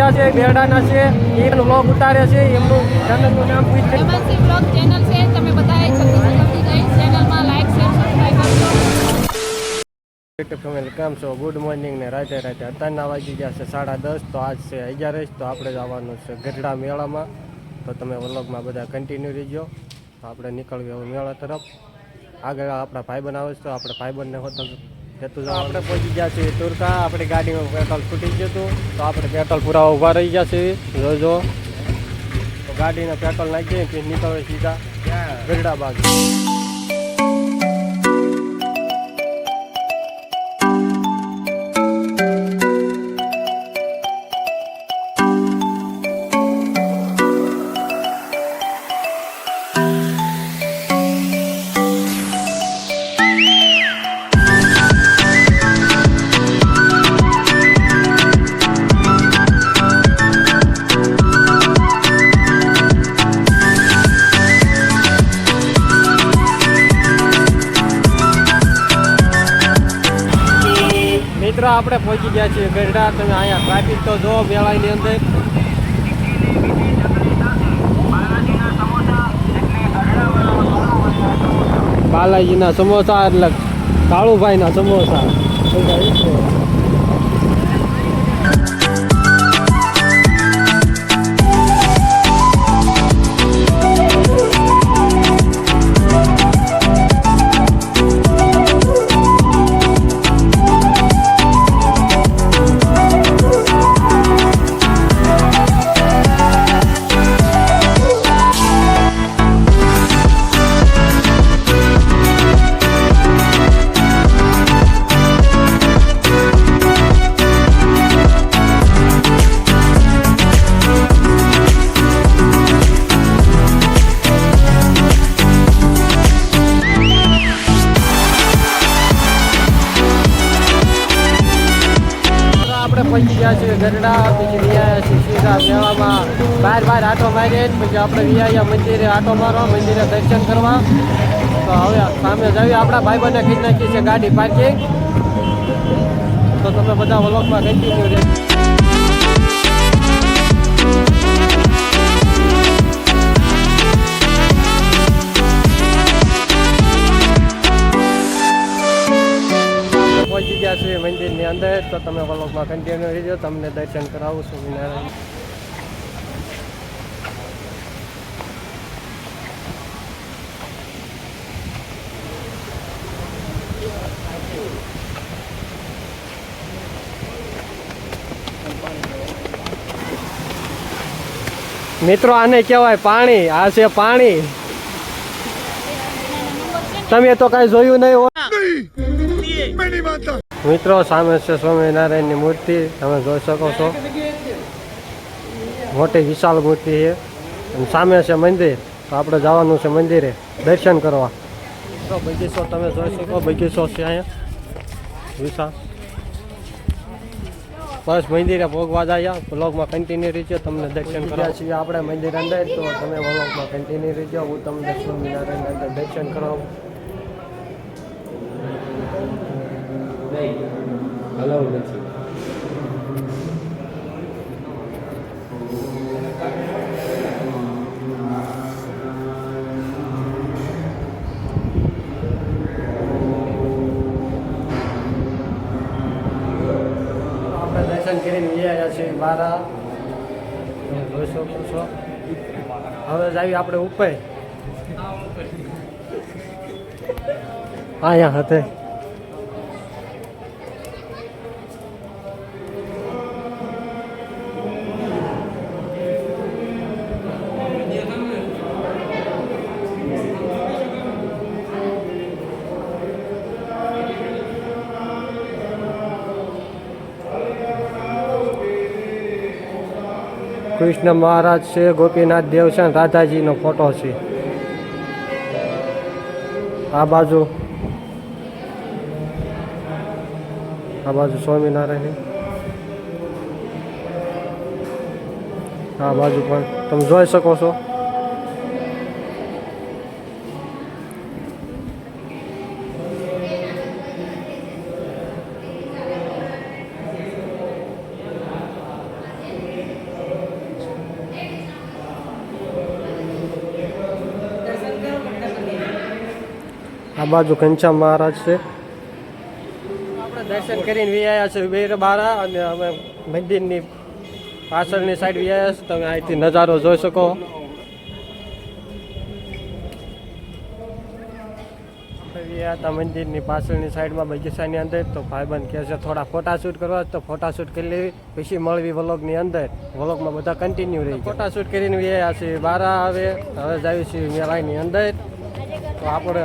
ગયા છે બેરડાના છે એ લોગ ઉતારે છે એમનું ચેનલનું નામ ચેનલ છે તમે બધાએ ચેનલમાં લાઈક શેર કરજો. છો? ગુડ મોર્નિંગ ને રાતે રાતે અત્યારના વાગી ગયા છે સાડા દસ તો આજ છે અગિયારસ તો આપણે જવાનું છે ગઢડા મેળામાં. તો તમે વ્લોગમાં બધા કન્ટિન્યુ રહીજો. તો આપણે નીકળીએ હવે મેળા તરફ. આગળ આપણા ભાઈ આવે છે તો આપણે ભાઈબંધને હોટલ જતું જવાનું આપણે પહોંચી ગયા છીએ તુરકા આપણે ગાડીમાં પેટ્રોલ ફૂટી ગયું હતું. તો આપણે પેટ્રોલ પૂરા ઊભા રહી ગયા છીએ. જોજો તો ગાડીને પેટ્રોલ નાખીએ કે નીકળે સીધા ગરડા બાજુ. મિત્રો આપણે પહોંચી ગયા છીએ. ગઢડા તમે અહીંયા ટ્રાફિક તો જો મેળાની અંદર. બાલાજીના સમોસા એટલે કાળુભાઈના સમોસા. પહોંચી ગયા છે ગરડા, પછી વિયાયા છીએ સીધા બહાર બહાર આટો મારીએ પછી આપણે વિયાયા મંદિરે આટો મારવા, મંદિરે દર્શન કરવા. તો હવે સામે જઈએ આપણા ભાઈ બંને ખીચ નાખી છે ગાડી પાર્કિંગ તો તમે બધા વ્લોગમાં કન્ટિન્યુ રહે તો તમે વલોગમાં કન્ટિન્યુ રહેજો તમને દર્શન કરાવું સ્વામિનારાયણ મિત્રો આને કહેવાય પાણી. આ છે પાણી. તમે તો કઈ જોયું નહીં હોય મિત્રો, સામે છે સ્વામિનારાયણની મૂર્તિ, તમે જોઈ શકો છો. મોટી વિશાળ મૂર્તિ છે. અને સામે છે મંદિર. તો આપણે જવાનું છે મંદિરે. દર્શન કરવા. તો બગીચો તમે જોઈ શકો, બગીચો છે અહીંયા. વિશાળ. બસ મંદિરે ભોગવા જાય. બ્લોગમાં કન્ટિન્યુ રહીજો, તમને દર્શન કર્યા છીએ આપણે મંદિર અંદર. તો તમે બ્લોગમાં કન્ટિન્યુ રહીજો. હું તમને સ્વામિનારાયણ અંદર દર્શન કરાવું. હલાવ નથી. દર્શન કરીને આવ્યા છે તમે જોઈ શકો છો. હવે જાવી આપણે ઉપર. અહીંયા હતે. કૃષ્ણ મહારાજ છે, ગોપીનાથ દેવ છે અને રાધાજીનો ફોટો છે. આ બાજુ. આ બાજુ સ્વામિનારાયણ. આ બાજુ પણ તમે જોઈ શકો છો. બાજુ ઘનશ્યામ મહારાજ છે. આપણે દર્શન કરીને વિયાયા છે વીર બારા અને અમે મંદિરની પાછળની સાઈડ વિયાયા છે તમે અહીંથી નજારો જોઈ શકો. હતા મંદિરની પાછળની સાઈડમાં બગીચાની અંદર. તો ભાઈબંધ કહે છે થોડા ફોટાશૂટ કરવા તો ફોટાશૂટ કરી લેવી. પછી મળવી વ્લોગની અંદર. વ્લોગમાં બધા કન્ટિન્યુ રહી ફોટાશૂટ કરીને વિયા છે બારા આવે હવે જાવી છીએ મેળાની અંદર. તો આપણે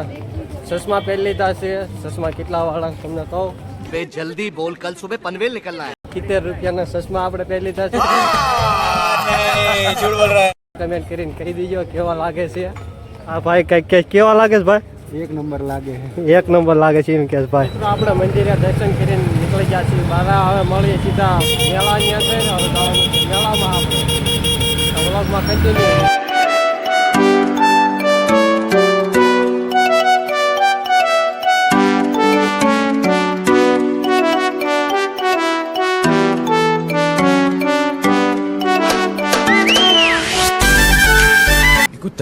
ચશ્મા પહેરી લીધા છે. ચશ્મા કેટલા વાળા તમને કહો. બે જલ્દી બોલ કલ સુબહ પનવેલ નીકળના હે. કિતેર રૂપિયાના ચશ્મા આપણે પહેરી લીધા છે. કમેન્ટ કરીને કહી દીજો કેવા લાગે છે. આ ભાઈ કઈ કેવા લાગે છે ભાઈ? એક નંબર લાગે એક નંબર લાગે છે એમ કે ભાઈ. આપણે મંદિરે દર્શન કરીને નીકળી ગયા છીએ. બારા હવે મળીએ સીધા મેળા અહીંયા છે હવે મેળામાં આપણે. વ્લોગમાં કન્ટિન્યુ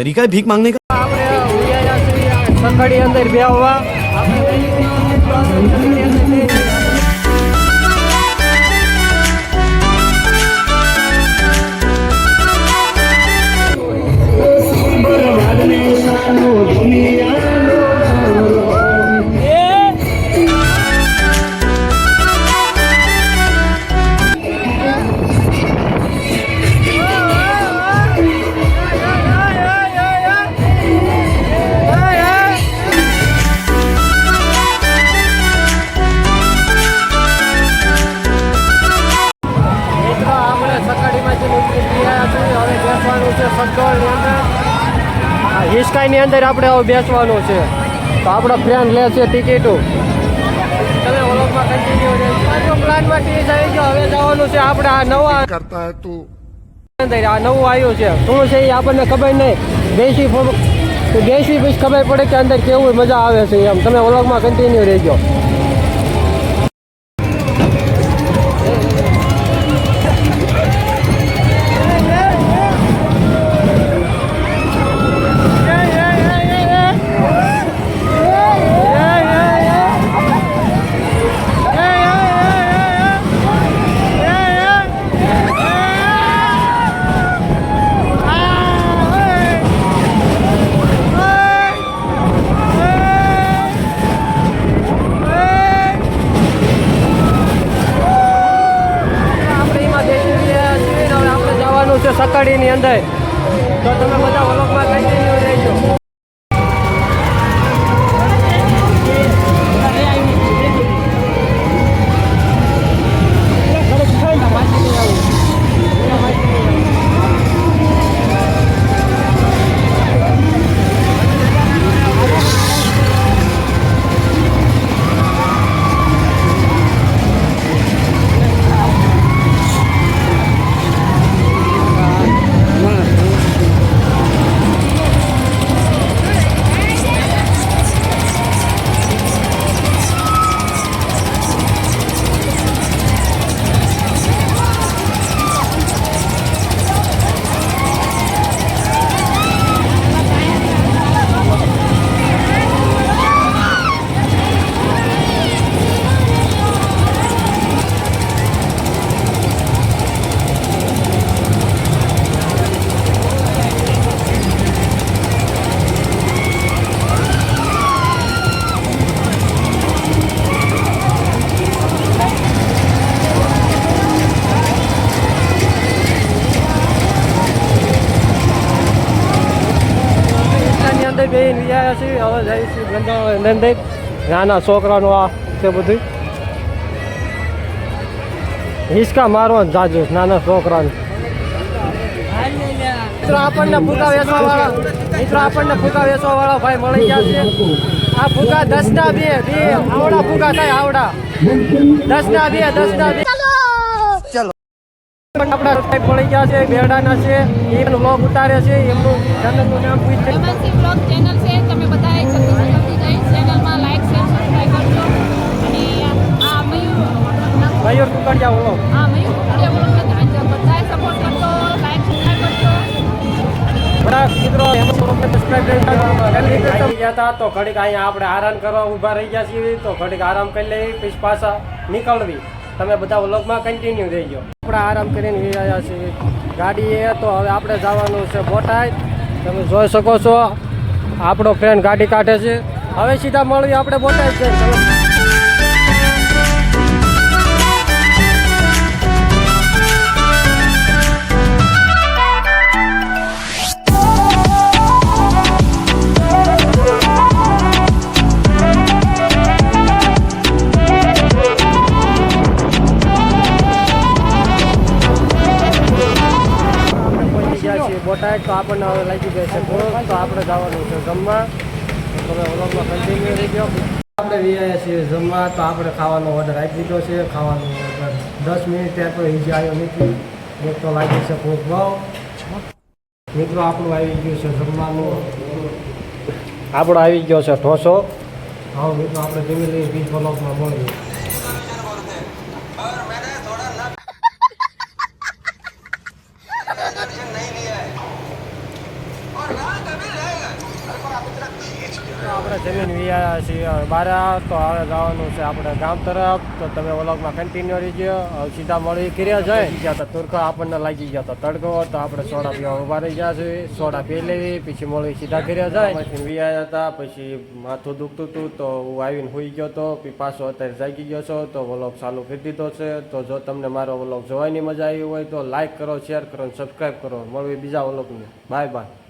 तरीका है भीख मांगने का અંદર આપણે હવે બેસવાનું છે. તો આપણો ફ્રેન્ડ લે છે ટિકિટો. તમે ઓલોકમાં કન્ટિન્યુ રહેજો પ્લાનમાં ટીસ આવી ગયો. હવે જવાનું છે આપણે આ નવા કરતા તું અંદર આ નવું આવ્યું છે. શું છે એ આપણને ખબર નહીં. બેસી દેશી પછી ખબર પડે કે અંદર કેવું મજા આવે છે એમ. તમે ઓલોકમાં કન્ટિન્યુ રહેજો. સકાળીની અંદર. તો તમે બધા વલોકમાં વૃંદાવન નાના છોકરાનું આ છે બધું. હિસકા મારવાનું જાજુ નાના છોકરાને. મિત્રો આપણને ફૂકા વેચવા વાળા મિત્રો આપણને ફૂકા વેચવા વાળા ભાઈ મળી ગયા છે. આ ફૂકા દસ ના બે બે આવડા ફૂકા થાય આવડા. દસ ના બે. દસ ના બે આપણા સાહેબ મળી ગયા છે બેડાના છે એમનું લોગ ઉતારે છે એમનું ચેનલનું નામ પૂછે મયુર કુકડિયા ઓળો આ મયુર કુકડિયા બ્લોગને બધાએ સપોર્ટ કરજો લાઈક સબસ્ક્રાઈબ કરજો બધા મિત્રો એમાં થોડોક સબસ્ક્રાઇબ કરી નાખજો. ગયા હતા તો ઘડીક અહીંયા આપણે આરામ કરવા ઊભા રહી ગયા છીએ. તો ઘડીક આરામ કરી લઈ પછી પાછા નીકળવી. તમે બધા વ્લોગમાં કન્ટિન્યુ રહેજો. આપણે આરામ કરીને આવ્યા છીએ. ગાડીએ તો હવે આપણે જવાનું છે બોટાદ. તમે જોઈ શકો છો આપણો ફ્રેન્ડ ગાડી કાઢે છે. હવે સીધા મળવી આપણે બોટાદ છે બોટાદ તો આપણને હવે લાગી જશે ભૂખ તો આપણે જવાનું છે જમવા. તમે વ્લોગમાં કન્ટિન્યુ રહી ગયો. આપણે વિયા છીએ જમવા, તો આપણે ખાવાનો ઓર્ડર આપી દીધો છે. ખાવાનો ઓર્ડર દસ મિનિટ ત્યાં તો ઈજા આવ્યો નથી. એક તો લાગી છે ભૂખ ભાવ. મિત્રો, આપણું આવી ગયું છે જમવાનું. આપણો આવી ગયો છે ઢોસો. હા મિત્રો, આપણે ધીમે બીજ બ્લોગમાં મળીએ આપણે જમીન વિયા છીએ હવે બહાર તો હવે જવાનું છે આપણે ગામ તરફ. તો તમે વ્લોગમાં કન્ટિન્યુ રહીજો. હવે સીધા મળી કર્યા જાય. ગયા તો તુરખા આપણને લાગી ગયા તો તડકો તો આપણે સોડા પીવા ઊભા રહી ગયા છે. સોડા પી લેવી પછી મળી સીધા કર્યા જાય. પછી વિયા હતા પછી માથું દુખતું હતું તો હું આવીને હોઈ ગયો તો પછી પાછો અત્યારે જાગી ગયો છો. તો વ્લોગ ચાલુ કરી દીધો છે. તો જો તમને મારો વ્લોગ જોવાની મજા આવી હોય તો લાઇક કરો શેર કરો અને સબસ્ક્રાઈબ કરો. મળવી બીજા વ્લોગને બાય બાય